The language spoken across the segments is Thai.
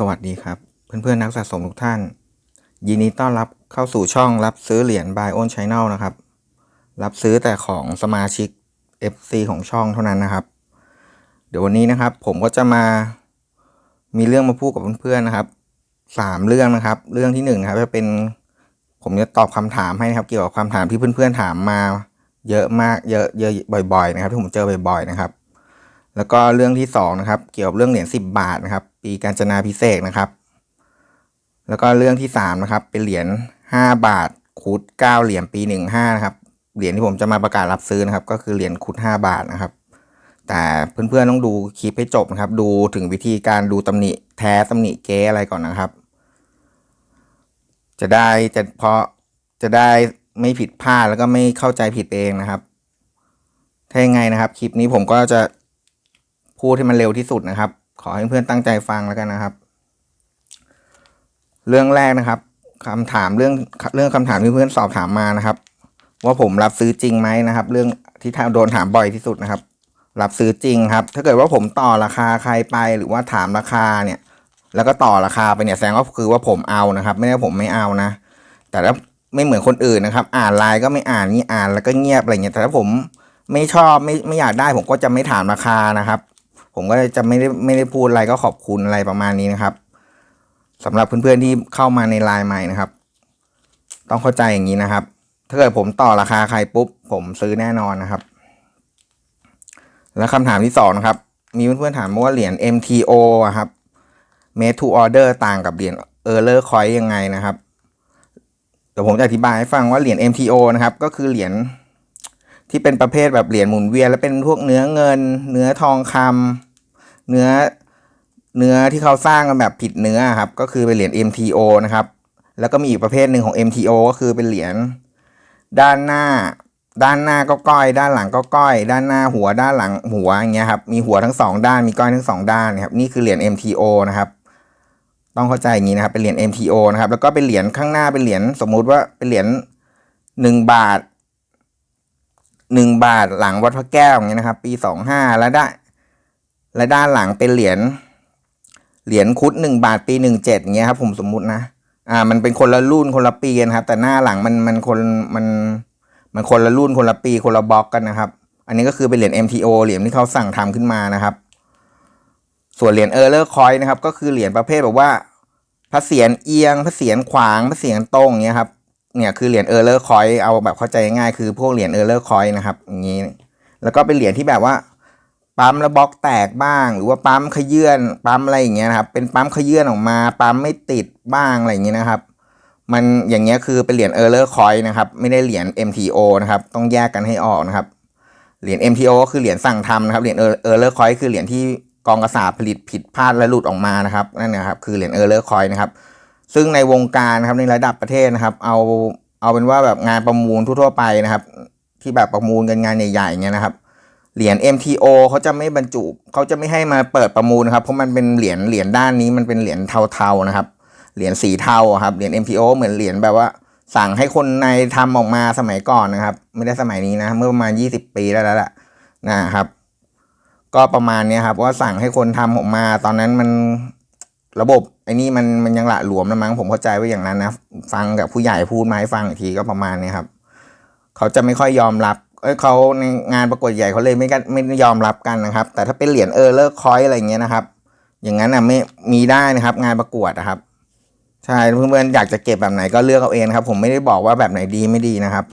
สวัสดีครับ เพื่อนๆนักสะสมทุกท่าน ยินดีต้อนรับเข้าสู่ช่องรับซื้อเหรียญ Buy on Channel นะครับ รับซื้อแต่ของสมาชิก FC ของช่องเท่านั้นนะครับ เดี๋ยววันนี้นะครับ ผมก็จะมามีเรื่องมาพูดกับเพื่อนๆนะครับสามเรื่องนะครับ เรื่องที่หนึ่งครับจะเป็นผมจะตอบคำถามให้นะครับ เกี่ยวกับคำถามที่เพื่อนๆถามมาเยอะมากเยอะเยอะบ่อย ๆ นะครับที่ผมเจอบ่อย ๆ นะครับ แล้วก็เรื่องที่สองนะครับ เกี่ยวกับเรื่องเหรียญสิบบาทนะครับ ปีการจนาพิเศษนะครับ แล้วก็เรื่องที่สามนะครับเป็นเหรียญห้าบาทคุดเก้าเหรียญปีหนึ่งห้านะครับเหรียญที่ผมจะมาประกาศรับซื้อนะครับ ก็คือเหรียญคุดห้าบาทนะครับ แต่เพื่อนๆต้องดูคลิปให้จบนะครับ ดูถึงวิธีการดูตำหนิแท้ตำหนิเก๊อะไรก่อนนะครับ จะได้จะเพราะจะได้ไม่ผิดพลาดแล้วก็ไม่เข้าใจผิดเองนะครับ ถ้ายังไงนะครับ คลิปนี้ผมก็จะพูดให้มันเร็วที่สุดนะครับ ขอให้เพื่อนตั้งใจฟังแล้วกันนะครับ เรื่องแรกนะครับคำถามเรื่องเรื่องคำถามที่เพื่อนสอบถามมานะครับ ว่าผมรับซื้อจริงไหมนะครับ เรื่องที่โดนถามบ่อยที่สุดนะครับ รับซื้อจริงครับ ถ้าเกิดว่าผมต่อราคาใครไปหรือว่าถามราคาเนี่ย แล้วก็ต่อราคาไปเนี่ยแสดงว่าคือว่าผมเอานะครับ ไม่ได้ผมไม่เอานะ แต่ถ้าไม่เหมือนคนอื่นนะครับ อ่านไลน์ก็ไม่อ่านนี่อ่านแล้วก็เงียบอะไรเงี้ยแต่ถ้าผมไม่ชอบไม่ไม่อยากได้ผมก็จะไม่ถามราคานะครับ ผมก็จะไม่ได้ไม่ได้พูดอะไรก็ขอบคุณอะไรประมาณนี้นะครับสำหรับเพื่อนๆที่เข้ามาในไลน์ใหม่นะครับ ต้องเข้าใจอย่างนี้นะครับ ถ้าเกิดผมต่อราคาใครปุ๊บ ผมซื้อแน่นอนนะครับ แล้วคำถามที่สองนะครับ มีเพื่อนๆถามว่าเหรียญ MTO อะครับ made to order ต่างกับเหรียญ Error Coin ยังไงนะครับเดี๋ยวผมจะอธิบายให้ฟังว่าเหรียญ MTO นะครับ ก็คือเหรียญที่เป็นประเภทแบบเหรียญหมุนเวียนแล้วเป็นพวกเนื้อเงิน เนื้อทองคำ เนื้อเนื้อที่เขาสร้างกันแบบผิดเนื้อครับก็คือเป็นเหรียญ MTO นะครับ แล้วก็มีอีกประเภทหนึ่งของ MTO ก็คือเป็นเหรียญด้านหน้า ด้านหน้าก็ก้อย ด้านหลังก็ก้อย ด้านหน้าหัวด้านหลังหัวอย่างเงี้ยครับมีหัวทั้งสองด้านมีก้อยทั้งสองด้านนะครับนี่คือเหรียญ MTO นะครับต้องเข้าใจอย่างนี้นะครับเป็นเหรียญ MTO นะครับแล้วก็เป็นเหรียญข้างหน้าเป็นเหรียญสมมุติว่าเป็นเหรียญหนึ่งบาทหนึ่งบาทหลังวัดพระแก้วอย่างเงี้ยนะครับ ปีสองห้าแล้วได้ และด้านหลังเป็นเหรียญเหรียญคุดหนึ่งบาทปีหนึ่งเจ็ดเงี้ยครับผมสมมุตินะอ่ามันเป็นคนละรุ่นคนละปีกันครับ แต่หน้าหลังมันมันคนมันมันคนละรุ่นคนละปีคนละบล็อกกันนะครับ อันนี้ก็คือเป็นเหรียญ MTO เหรียญที่เขาสั่งทำขึ้นมานะครับ ส่วนเหรียญเออร์เลอร์คอยนะครับ ก็คือเหรียญประเภทแบบว่าพระเศียรเอียงพระเศียรขวางพระเศียรตรงเนี้ยครับเนี่ยคือเหรียญเออร์เลอร์คอยเอาแบบเข้าใจง่ายคือพวกเหรียญเออร์เลอร์คอยนะครับอย่างนี้ แล้วก็เป็นเหรียญที่แบบว่า ปั๊มแล้วบล็อกแตกบ้าง หรือว่าปั๊มขยื่นปั๊มอะไรอย่างเงี้ยนะครับเป็นปั๊มขยื่นออกมา ปั๊มไม่ติดบ้างอะไรอย่างเงี้ยนะครับ มันอย่างเงี้ยคือเป็นเหรียญเออร์เลอร์คอยนะครับไม่ได้เหรียญ MTO นะครับต้องแยกกันให้ออกนะครับเหรียญ MTO ก็คือเหรียญสั่งทำนะครับเหรียญเออร์เลอร์คอยคือเหรียญที่กองกระสาบผลิตผิดพลาดและหลุดออกมานะครับนั่นนะครับคือเหรียญเออร์เลอร์คอยนะครับซึ่งในวงการนะครับในระดับประเทศนะครับ เอาเอาเป็นว่าแบบงานประมูลทั่วๆไปนะครับ ที่แบบประมูลกันงานใหญ่ๆเงี้ยนะครับ เหรียญ MTO เขาจะไม่บรรจุเขาจะไม่ให้มาเปิดประมูลนะครับ เพราะมันเป็นเหรียญเหรียญด้านนี้มันเป็นเหรียญเทาๆนะครับ เหรียญสีเทาครับ เหรียญ MTO เหมือนเหรียญแบบว่า สั่งให้คนในทำออกมาสมัยก่อนนะครับ ไม่ได้สมัยนี้นะ เมื่อประมาณยี่สิบปีแล้วแล้วล่ะนะครับ ก็ประมาณนี้ครับว่าสั่งให้คนทำออกมา ตอนนั้นมันระบบไอ้นี่มันมันยังละหลวมนะมั้งผมเข้าใจว่าอย่างนั้นนะ ฟังกับผู้ใหญ่พูดมาให้ฟังอีกทีก็ประมาณนี้ครับ เขาจะไม่ค่อยยอมรับ เอ้เขาในงานประกวดใหญ่เขาเลยไม่กันไม่ยอมรับกันนะครับ แต่ถ้าเป็นเหรียญเออร์เลอร์คอยอะไรเงี้ยนะครับ อย่างนั้นอะไม่มีได้นะครับ งานประกวดนะครับใช่เพื่อนๆอยากจะเก็บแบบไหนก็เลือกเอาเองครับ ผมไม่ได้บอกว่าแบบไหนดีไม่ดีนะครับ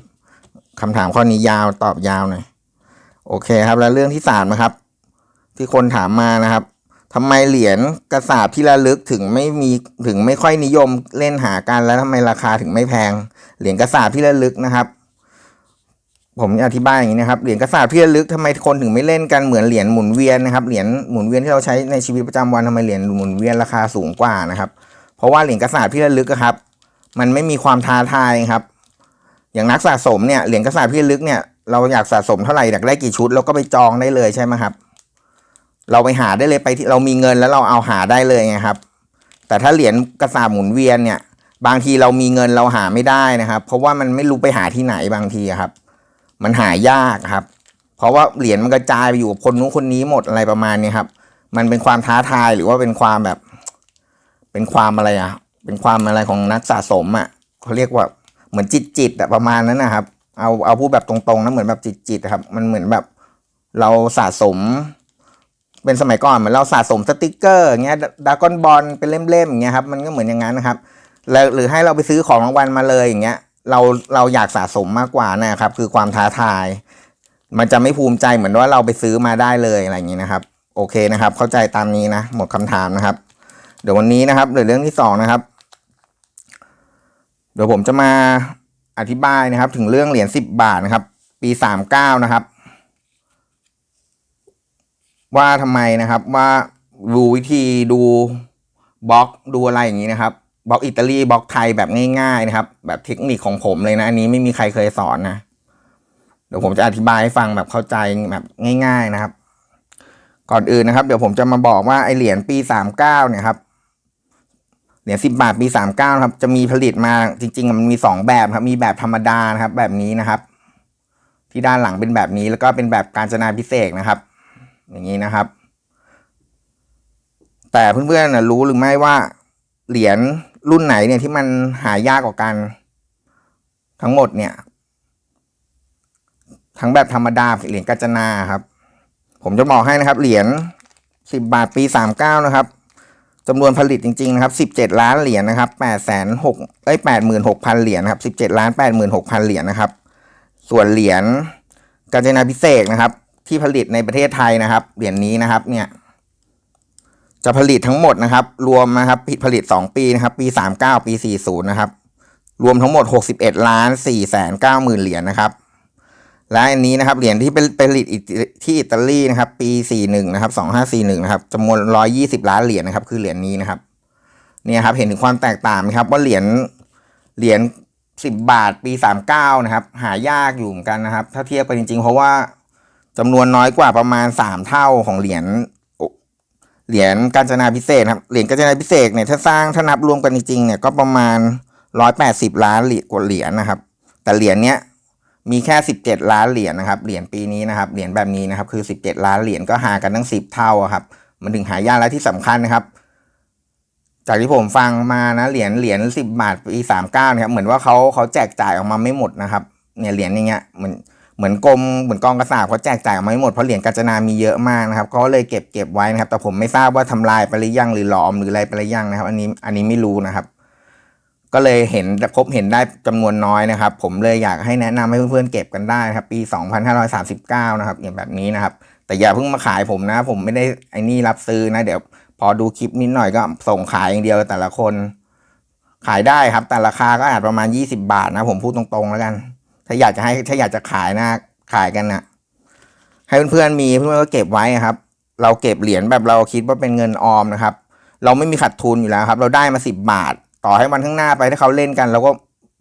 คำถามข้อนี้ยาวตอบยาวหน่อยโอเคครับ แล้วเรื่องที่สามนะครับ ที่คนถามมานะครับทำไมเหรียญกระสาบที่ระลึกถึงไม่มีถึงไม่ค่อยนิยมเล่นหากันแล้วทำไมราคาถึงไม่แพง เหรียญกระสาบที่ระลึกนะครับ ผมอธิบายอย่างนี้นะครับเหรียญกระสาบที่ระลึกทำไมคนถึงไม่เล่นกันเหมือนเหรียญหมุนเวียนนะครับเหรียญหมุนเวียนที่เราใช้ในชีวิตประจำวันทำไมเหรียญหมุนเวียนราคาสูงกว่านะครับ เพราะว่าเหรียญกระสาบที่ระลึกครับ มันไม่มีความท้าทายครับ อย่างนักสะสมเนี่ยเหรียญกระสาบที่ระลึกเนี่ยเราอยากสะสมเท่าไหร่อยากได้กี่ชุดเราก็ไปจองได้เลยใช่ไหมครับ เราไปหาได้เลยไปที่เรามีเงินแล้วเราเอาหาได้เลยไงครับ แต่ถ้าเหรียญกระสาบหมุนเวียนเนี่ย บางทีเรามีเงินเราหาไม่ได้นะครับ เพราะว่ามันไม่รู้ไปหาที่ไหนบางทีครับ มันหายากครับ เพราะว่าเหรียญมันกระจายไปอยู่กับคนนู้นคนนี้หมดอะไรประมาณนี้ครับ มันเป็นความท้าทายหรือว่าเป็นความแบบ เป็นความอะไรอะเป็นความอะไรของนักสะสมอะเขาเรียกว่าเหมือนจิตจิตอะประมาณนั้นนะครับ เอาเอาพูดแบบตรงๆนะเหมือนแบบจิตจิตครับ มันเหมือนแบบเราสะสม เป็นสมัยก่อนเหมือนเราสะสมสติกเกอร์เงี้ยดากอนบอลเป็นเล่มๆอย่างเงี้ยครับมันก็เหมือนอย่างนั้นนะครับแล้วหรือให้เราไปซื้อของรางวัลมาเลยอย่างเงี้ย เราเราอยากสะสมมากกว่านะครับ คือความท้าทาย มันจะไม่ภูมิใจเหมือนว่าเราไปซื้อมาได้เลยอะไรอย่างนี้นะครับ โอเคนะครับ เข้าใจตามนี้นะ หมดคำถามนะครับ เดี๋ยววันนี้นะครับเดี๋ยวเรื่องที่สองนะครับ เดี๋ยวผมจะมาอธิบายนะครับ ถึงเรื่องเหรียญสิบบาทนะครับ ปีสามเก้านะครับ ว่าทำไมนะครับว่าดูวิธีดูบล็อกดูอะไรอย่างนี้นะครับ บล็อกอิตาลีบล็อกไทยแบบง่ายๆนะครับ แบบเทคนิคของผมเลยนะอันนี้ไม่มีใครเคยสอนนะเดี๋ยวผมจะอธิบายให้ฟังแบบเข้าใจแบบง่าย ๆนะครับ ก่อนอื่นนะครับ เดี๋ยวผมจะมาบอกว่าไอเหรียญปีสามเก้าเนี่ยครับเหรียญสิบบาทปีสามเก้าครับ จะมีผลิตมาจริง ๆ มันมีสองแบบครับ มีแบบธรรมดานะครับ แบบนี้นะครับ ที่ด้านหลังเป็นแบบนี้แล้วก็เป็นแบบการจนาพิเศษนะครับ อย่างนี้นะครับ แต่เพื่อนๆนะรู้หรือไม่ว่าเหรียญ รุ่นไหนเนี่ยที่มันหายากกว่ากัน ทั้งหมดเนี่ย ทั้งแบบธรรมดาเหรียญกาจนาครับ ผมจะบอกให้นะครับ เหรียญสิบบาทปีสามเก้านะครับจำนวนผลิตจริง ๆ นะครับสิบเจ็ดล้านเหรียญนะครับแปดแสนหกเอ้ยแปดหมื่นหกพันเหรียญนะครับสิบเจ็ดล้านแปดหมื่นหกพันเหรียญนะครับ ส่วนเหรียญกาญจนาพิเศษนะครับ ที่ผลิตในประเทศไทยนะครับ เหรียญนี้นะครับ เนี่ย จะผลิตทั้งหมดนะครับ รวมนะครับผลิตสองปีนะครับ ปีสามเก้าปีสี่ศูนย์นะครับ รวมทั้งหมดหกสิบเอ็ดล้านสี่แสนเก้าหมื่นเหรียญนะครับ และอันนี้นะครับเหรียญที่เป็นผลิตที่อิตาลีนะครับ ปีสี่หนึ่งนะครับสองห้าสี่หนึ่งนะครับจำนวนร้อยี่สิบล้านเหรียญนะครับ คือเหรียญนี้นะครับเนี่ยครับเห็นถึงความแตกต่างไหมครับว่าเหรียญเหรียญสิบบาทปีสามเก้านะครับ หายากอยู่เหมือนกันนะครับ ถ้าเทียบกันจริง ๆ เพราะว่าจำนวนน้อยกว่าประมาณสามเท่าของเหรียญ เหรียญกาญจนาพิเศษครับ เหรียญกาญจนาพิเศษเนี่ยถ้าสร้างถ้านับรวมกันจริงๆเนี่ยก็ประมาณร้อยแปดสิบล้านเหรียญกว่าเหรียญนะครับ แต่เหรียญเนี้ยมีแค่สิบเจ็ดล้านเหรียญนะครับ เหรียญปีนี้นะครับ เหรียญแบบนี้นะครับ คือสิบเจ็ดล้านเหรียญก็ห่างกันตั้งสิบเท่าครับ มันถึงหายากและที่สำคัญนะครับ จากที่ผมฟังมานะเหรียญเหรียญสิบบาทปีสามเก้านะครับ เหมือนว่าเขาเขาแจกจ่ายออกมาไม่หมดนะครับ เนี่ยเหรียญอย่างเงี้ยเหมือน เหมือนกรมเหมือนกองกระสาบเขาแจกจ่ายมาไม่หมดเพราะเหรียญกาญจนามีเยอะมากนะครับก็เลยเก็บเก็บไว้นะครับ แต่ผมไม่ทราบว่าทำลายไปหรือยังหรือหลอมหรืออะไรไปหรือยังนะครับ อันนี้อันนี้ไม่รู้นะครับ ก็เลยเห็นพบเห็นได้จำนวนน้อยนะครับ ผมเลยอยากให้แนะนำให้เพื่อนๆเก็บกันได้ครับ ปี 2539 นะครับ อย่างแบบนี้นะครับ แต่อย่าเพิ่งมาขายผมนะ ผมไม่ได้ไอ้นี่รับซื้อนะ เดี๋ยว พอดูคลิปนิดหน่อยก็ส่งขายอย่างเดียวแต่ละคน ขายได้ครับ แต่ราคาก็อาจประมาณ 20 บาทนะ ผมพูดตรงๆแล้วกัน ถ้าอยากจะให้ถ้าอยากจะขายนะ ขายกันนะให้เพื่อนๆมีเพื่อนๆก็เก็บไว้ครับ เราเก็บเหรียญแบบเราคิดว่าเป็นเงินออมนะครับ เราไม่มีขาดทุนอยู่แล้วครับ เราได้มา10บบาท ต่อให้วันข้างหน้าไปถ้าเขาเล่นกันเราก็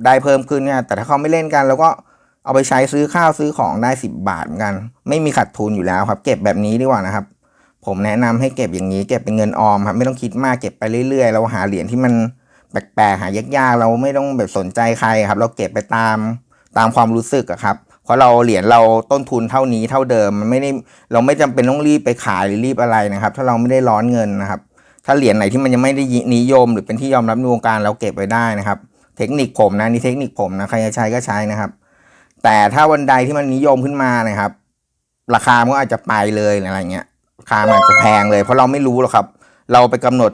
ได้เพิ่มขึ้นเนี่ยแต่ถ้าเขาไม่เล่นกันเราก็เอาไปใช้ซื้อข้าวซื้อของได้สิบบาทเหมือนกัน ไม่มีขาดทุนอยู่แล้วครับ เก็บแบบนี้ดีกว่านะครับ ผมแนะนำให้เก็บอย่างนี้ เก็บเป็นเงินออมครับ ไม่ต้องคิดมากเก็บไปเรื่อยๆ เราหาเหรียญที่มันแปลกๆหายากๆ เราไม่ต้องแบบสนใจใครครับ เราเก็บไปตาม ตามความรู้สึกอะครับ เพราะเราเหรียญเราต้นทุนเท่านี้เท่าเดิมมันไม่ได้เราไม่จำเป็นต้องรีบไปขายหรือรีบอะไรนะครับ ถ้าเราไม่ได้ร้อนเงินนะครับ ถ้าเหรียญไหนที่มันยังไม่ได้นิยม หรือเป็นที่ยอมรับในวงการเราเก็บไว้ได้นะครับ เทคนิคผมนะนี่เทคนิคผมนะใครจะใช้ก็ใช้นะครับ แต่ถ้าวันใดที่มันนิยมขึ้นมานะครับ ราคามันก็อาจจะไปเลยอะไรเงี้ยราคามันอาจจะแพงเลย เพราะเราไม่รู้หรอกครับ เราไปกำหนด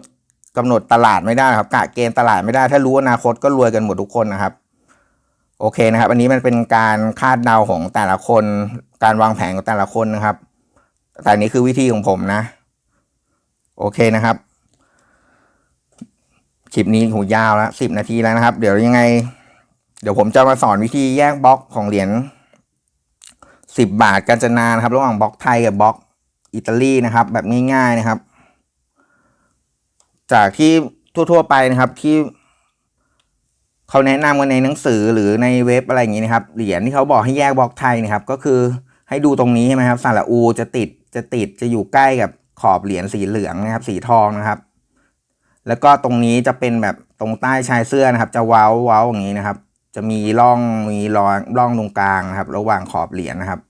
กำหนดตลาดไม่ได้ครับกะเกณฑ์ตลาดไม่ได้ ถ้ารู้อนาคตก็รวยกันหมดทุกคนนะครับ โอเคนะครับ อันนี้มันเป็นการคาดเดาของแต่ละคน การวางแผนของแต่ละคนนะครับ แต่อันนี้คือวิธีของผมนะ โอเคนะครับ คลิปนี้หูยาวแล้วสิบนาทีแล้วนะครับ เดี๋ยวยังไง เดี๋ยวผมจะมาสอนวิธีแยกบล็อกของเหรียญสิบบาทกาญจนานะครับ ระหว่างบล็อกไทยกับบล็อกอิตาลีนะครับ แบบง่ายๆนะครับ จากที่ทั่ว ๆ ไปนะครับที่ เขาแนะนำกันในหนังสือหรือในเว็บอะไรอย่างนี้นะครับ เหรียญที่เขาบอกให้แยกบล็อกไทยนะครับ ก็คือให้ดูตรงนี้ใช่ไหมครับสระอูจะติดจะติดจะอยู่ใกล้กับขอบเหรียญสีเหลืองนะครับ สีทองนะครับ แล้วก็ตรงนี้จะเป็นแบบตรงใต้ชายเสื้อนะครับ จะเว้าเว้าอย่างนี้นะครับ จะมีร่องมีรอยร่องตรงกลางนะครับ ระหว่างขอบเหรียญนะครับ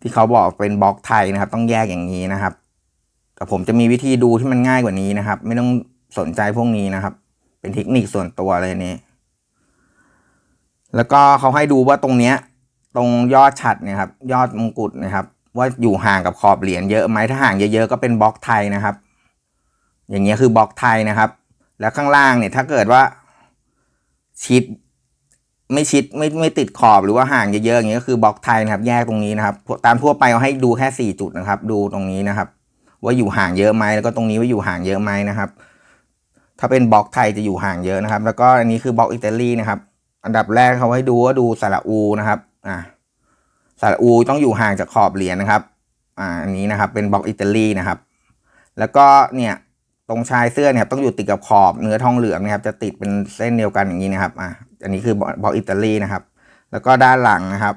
ที่เขาบอกเป็นบล็อกไทยนะครับ ต้องแยกอย่างนี้นะครับ แต่ผมจะมีวิธีดูที่มันง่ายกว่านี้นะครับ ไม่ต้องสนใจพวกนี้นะครับ เป็นเทคนิคส่วนตัวเลยนี้ แล้วก็เขาให้ดูว่าตรงเนี้ย ตรงยอดฉัดเนี่ยครับ ยอดมงกุฎนะครับ ว่าอยู่ห่างกับขอบเหรียญเยอะไหมถ้าห่างเยอะๆก็เป็นบล็อกไทยนะครับ อย่างเงี้ยคือบล็อกไทยนะครับ แล้วข้างล่างเนี่ยถ้าเกิดว่า ชิด ไม่ชิดไม่ไม่ติดขอบหรือว่าห่างเยอะๆอย่างเงี้ยก็คือบล็อกไทยนะครับ แยกตรงนี้นะครับ ตามทั่วไปเอาให้ดูแค่สี่จุดนะครับ ดูตรงนี้นะครับ ว่าอยู่ห่างเยอะไหมแล้วก็ตรงนี้ว่าอยู่ห่างเยอะไหมนะครับ ถ้าเป็นบล็อกไทยจะอยู่ห่างเยอะนะครับ แล้วก็อันนี้คือบล็อกอิตาลีนะครับ อันดับแรกเขาให้ดูว่าดูสระอูนะครับอ่าสระอูต้องอยู่ห่างจากขอบเหรียญนะครับอ่าอันนี้นะครับเป็นบล็อกอิตาลีนะครับ แล้วก็เนี่ยตรงชายเสื้อเนี่ยต้องอยู่ติดกับขอบเนื้อทองเหลืองนะครับ จะติดเป็นเส้นเดียวกันอย่างนี้นะครับอ่าอันนี้คือบล็อกอิตาลีนะครับ แล้วก็ด้านหลังนะครับ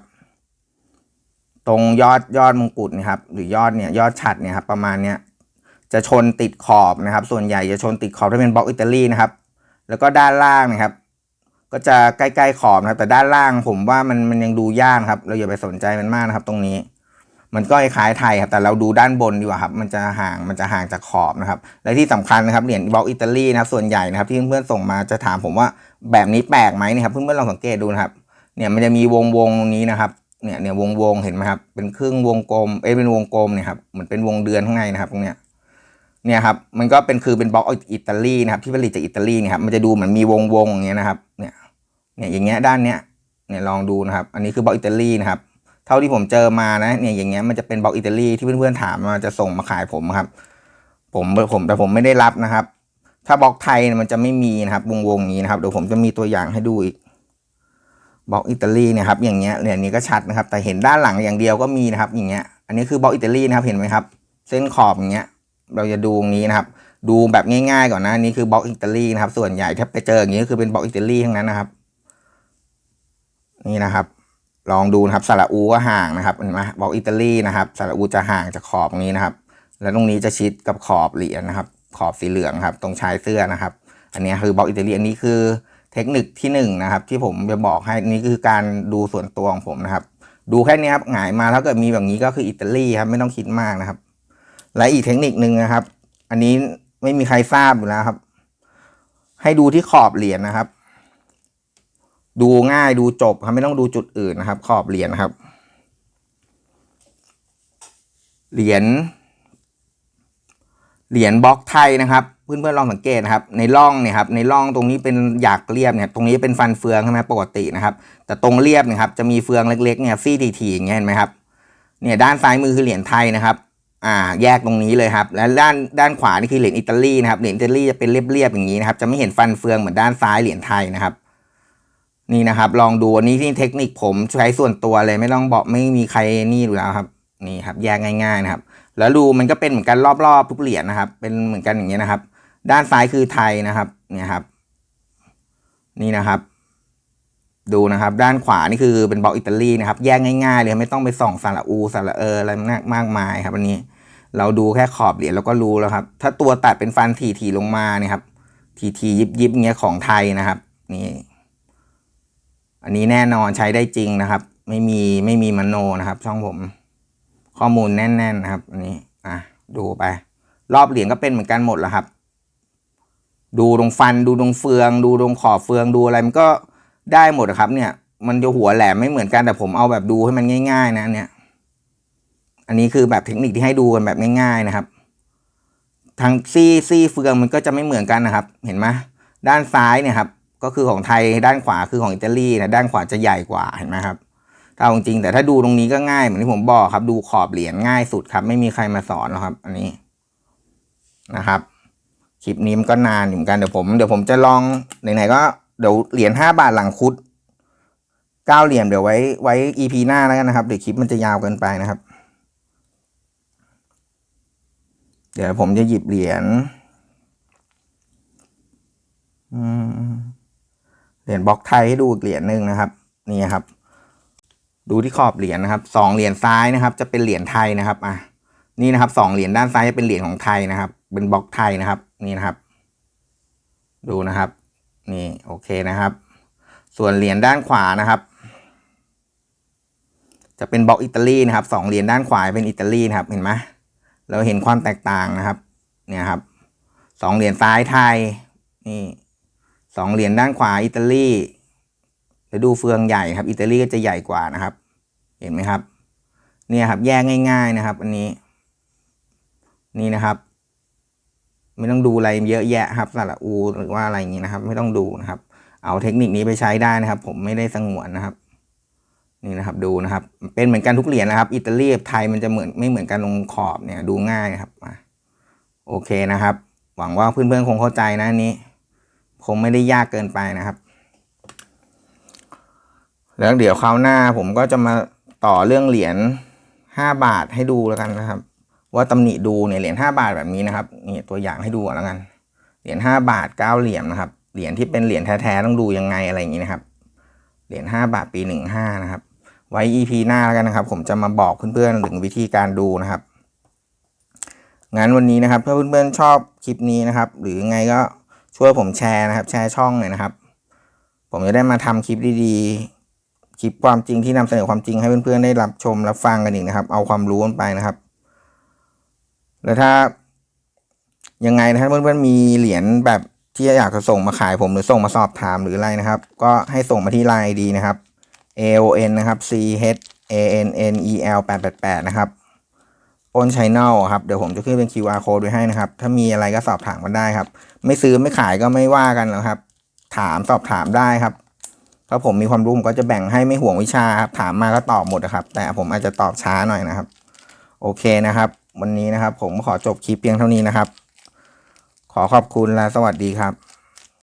ตรงยอดยอดมงกุฎนะครับ หรือยอดเนี่ยยอดฉัดเนี่ยครับประมาณเนี้ยจะชนติดขอบนะครับ ส่วนใหญ่จะชนติดขอบถ้าเป็นบล็อกอิตาลีนะครับ แล้วก็ด้านล่างนะครับ ก็จะใกล้ๆขอบนะครับแต่ด้านล่างผมว่ามันมันยังดูยากครับ เราอย่าไปสนใจมันมากนะครับ ตรงนี้ มันก็คล้ายไทยครับ แต่เราดูด้านบนดีกว่าครับ มันจะห่างมันจะห่างจากขอบนะครับ และที่สำคัญนะครับเหรียญบล็อกอิตาลีนะครับส่วนใหญ่นะครับที่เพื่อนๆส่งมาจะถามผมว่าแบบนี้แปลกไหมนะครับเพื่อนๆลองสังเกตดูนะครับ เนี่ยมันจะมีวงวงตรงนี้นะครับเนี่ยเนี่ยวงวงเห็นไหมครับเป็นครึ่งวงกลมเอ้เป็นวงกลมเนี่ยครับเหมือนเป็นวงเดือนข้างในนะครับตรงเนี้ยเนี่ยครับมันก็เป็นคือเป็นบล็อกอิตาลีนะครับที่ผลิตจากอิตาลีนี่ยครับมันจะดูเหมือนมีวงวงอย่างเงี้ยนะครับเนี่ย เนี่ยอย่างเงี้ยด้านเนี้ยเนี่ยลองดูนะครับ อันนี้คือบล็อกอิตาลีนะครับ เท่าที่ผมเจอมานะเนี่ยอย่างเงี้ยมันจะเป็นบล็อกอิตาลีที่เพื่อนๆถามมาจะส่งมาขายผมครับ ผมผมแต่ผมไม่ได้รับนะครับ ถ้าบล็อกไทยมันจะไม่มีนะครับ วงวงนี้นะครับเดี๋ยวผมจะมีตัวอย่างให้ดูอีกบล็อกอิตาลีเนี่ยครับ อย่างเงี้ยเนี่ยนี้ก็ชัดนะครับ แต่เห็นด้านหลังอย่างเดียวก็มีนะครับ อย่างเงี้ย อันนี้คือบล็อกอิตาลีนะครับเห็นไหมครับ เส้นขอบอย่างเงี้ย เราจะดูตรงนี้นะครับ ดูแบบง่ายๆก่อนนะอันนี่คือบล็อกอิตาลีนะครับ ส่วนใหญ่ถ้าไปเจออย่างนี้ก็คือเป็นบล็อกอิตาลีทั้งนั้นนะครับ นี่นะครับ ลองดูนะครับสระอูก็ห่างนะครับเห็นไหมบล็อกอิตาลีนะครับสระอูจะห่างจากขอบนี้นะครับ แล้วตรงนี้จะชิดกับขอบเหรียญนะครับ ขอบสีเหลืองครับ ตรงชายเสื้อนะครับ อันนี้คือบล็อกอิตาลีอันนี้คือเทคนิคที่หนึ่งนะครับ ที่ผมจะบอกให้นี่คือการดูส่วนตัวของผมนะครับ ดูแค่นี้ครับหงายมาถ้าเกิดมีแบบนี้ก็คืออิตาลีครับไม่ต้องคิดมากนะครับ และอีกเทคนิคหนึ่งนะครับ อันนี้ไม่มีใครทราบอยู่แล้วครับ ให้ดูที่ขอบเหรียญนะครับ ดูง่ายดูจบครับไม่ต้องดูจุดอื่นนะครับ ขอบเหรียญนะครับ เหรียญเหรียญบล็อกไทยนะครับเพื่อนๆลองสังเกตนะครับ ในร่องเนี่ยครับในร่องตรงนี้เป็นหยากเรียบเนี่ยตรงนี้เป็นฟันเฟืองใช่ไหมปกตินะครับ แต่ตรงเรียบเนี่ยครับจะมีเฟืองเล็กๆเนี่ยซี่ทีๆอย่างเงี้ยเห็นไหมครับเนี่ยด้านซ้ายมือคือเหรียญไทยนะครับอ่าแยกตรงนี้เลยครับ และด้านด้านขวานี่คือเหรียญอิตาลีนะครับเหรียญอิตาลีจะเป็นเรียบๆอย่างนี้นะครับจะไม่เห็นฟันเฟืองเหมือนด้านซ้ายเหรียญไทยนะครับ นี่นะครับ ลองดูอันนี้ที่เทคนิคผมใช้ส่วนตัวเลยไม่ต้องบอกไม่มีใครนี่อยู่แล้วครับ นี่ครับแยกง่ายๆนะครับ แล้วดูมันก็เป็นเหมือนกันรอบๆทุกเหรียญนะครับ เป็นเหมือนกันอย่างเงี้ยนะครับ ด้านซ้ายคือไทยนะครับเนี่ยครับ นี่นะครับ ดูนะครับ ด้านขวานี่คือเป็นบล็อกอิตาลีนะครับ แยกง่ายๆเลยไม่ต้องไปส่องสระอูสระเอออะไรมากมายครับอันนี้เราดูแค่ขอบเหรียญเราก็รู้แล้วครับ ถ้าตัวตัดเป็นฟันทีทีๆลงมาเนี่ยครับ ทีทียิบยิบๆเงี้ยของไทยนะครับ นี่ อันนี้แน่นอนใช้ได้จริงนะครับ ไม่มีไม่มีมโนนะครับ ช่องผม ข้อมูลแน่นๆนะครับ อันนี้อะดูไป รอบเหรียญก็เป็นเหมือนกันหมดแล้วครับ ดูตรงฟันดูตรงเฟือง ดูตรงขอบเฟืองดูอะไรมันก็ได้หมดครับ เนี่ย มันจะหัวแหลมไม่เหมือนกันแต่ผมเอาแบบดูให้มันง่าย ๆ นะเนี่ย อันนี้คือแบบเทคนิคที่ให้ดูกันแบบง่าย ๆนะครับทางซี่ซี่เฟืองมันก็จะไม่เหมือนกันนะครับ เห็นไหมด้านซ้ายเนี่ยครับ ก็คือของไทยด้านขวาคือของอิตาลีนะด้านขวาจะใหญ่กว่าเห็นไหมครับถ้าเอาจริงแต่ถ้าดูตรงนี้ก็ง่ายเหมือนที่ผมบอกครับ ดูขอบเหรียญง่ายสุดครับ ไม่มีใครมาสอนหรอกครับ อันนี้นะครับคลิปนี้มันก็นานอยู่เหมือนกันเดี๋ยวผมเดี๋ยวผมจะลองไหนๆก็เดี๋ยวเหรียญห้าบาทหลังคุดเก้าเหรียญเดี๋ยวไว้ไว้ EP หน้าแล้วกันนะครับเดี๋ยวคลิปมันจะยาวเกินไปนะครับ เดี๋ยวผมจะหยิบเหรียญอืม เหรียญบล็อกไทยให้ดูอีกเหรียญหนึ่งนะครับ นี่ครับ ดูที่ขอบเหรียญนะครับสองเหรียญซ้ายนะครับ จะเป็นเหรียญไทยนะครับอะนี่นะครับสองเหรียญด้านซ้ายจะเป็นเหรียญของไทยนะครับ เป็นบล็อกไทยนะครับ นี่นะครับ ดูนะครับ นี่โอเคนะครับ ส่วนเหรียญด้านขวานะครับ จะเป็นบล็อกอิตาลีนะครับสองเหรียญด้านขวาเป็นอิตาลีนะครับ เห็นไหมเราเห็นความแตกต่างนะครับ เนี่ยครับสองเหรียญซ้ายไทย นี่ สองเหรียญด้านขวาอิตาลีเดี๋ยวดูเฟืองใหญ่ครับ อิตาลีก็จะใหญ่กว่านะครับ เห็นไหมครับ เนี่ยครับแยกง่าย ๆนะครับ อันนี้ นี่นะครับ ไม่ต้องดูอะไรเยอะแยะครับสระอูหรือว่าอะไรอย่างนี้นะครับ ไม่ต้องดูนะครับ เอาเทคนิคนี้ไปใช้ได้นะครับ ผมไม่ได้สงวนนะครับ นี่นะครับดูนะครับ เป็นเหมือนกันทุกเหรียญนะครับ อิตาลีกับไทยมันจะเหมือนไม่เหมือนกันตรงขอบเนี่ยดูง่ายครับโอเคนะครับ หวังว่าเพื่อนๆคงเข้าใจนะนี้ คงไม่ได้ยากเกินไปนะครับ แล้วเดี๋ยวคราวหน้าผมก็จะมาต่อเรื่องเหรียญห้าบาทให้ดูแล้วกันนะครับ ว่าตำหนิดูเนี่ยเหรียญห้าบาทแบบนี้นะครับนี่ตัวอย่างให้ดูแล้วกัน เหรียญห้าบาทเก้าเหรียญนะครับ เหรียญที่เป็นเหรียญแท้ๆต้องดูยังไงอะไรอย่างนี้นะครับ เหรียญห้าบาทปีหนึ่งห้านะครับ ไว้ EP หน้าแล้วกันนะครับ ผมจะมาบอกเพื่อนๆถึงวิธีการดูนะครับงั้นวันนี้นะครับถ้าเพื่อนๆชอบคลิปนี้นะครับ หรือไงก็ ช่วยผมแชร์นะครับ แชร์ช่องหน่อยนะครับ ผมจะได้มาทำคลิปดีๆ คลิปความจริงที่นำเสนอความจริงให้เพื่อนๆได้รับชมรับฟังกันอีกนะครับ เอาความรู้กันไปนะครับ แล้วถ้ายังไงนะถ้าเพื่อนๆมีเหรียญแบบที่อยากจะส่งมาขายผมหรือส่งมาสอบถามหรืออะไรนะครับ ก็ให้ส่งมาที่ไลน์ดีนะครับ A O N นะครับ C H A N N E L 888นะครับโอนชัยแนลครับ เดี๋ยวผมจะขึ้นเป็น QR code ไว้ให้นะครับ ถ้ามีอะไรก็สอบถามกันได้ครับ ไม่ซื้อไม่ขายก็ไม่ว่ากันนะครับ ถามสอบถามได้ครับถ้าผมมีความรู้ผมก็จะแบ่งให้ไม่ห่วงวิชาครับถามมาก็ตอบหมดนะครับ แต่ผมอาจจะตอบช้าหน่อยนะครับ โอเคนะครับ วันนี้นะครับ ผมขอจบคลิปเพียงเท่านี้นะครับ ขอขอบคุณและสวัสดีครับ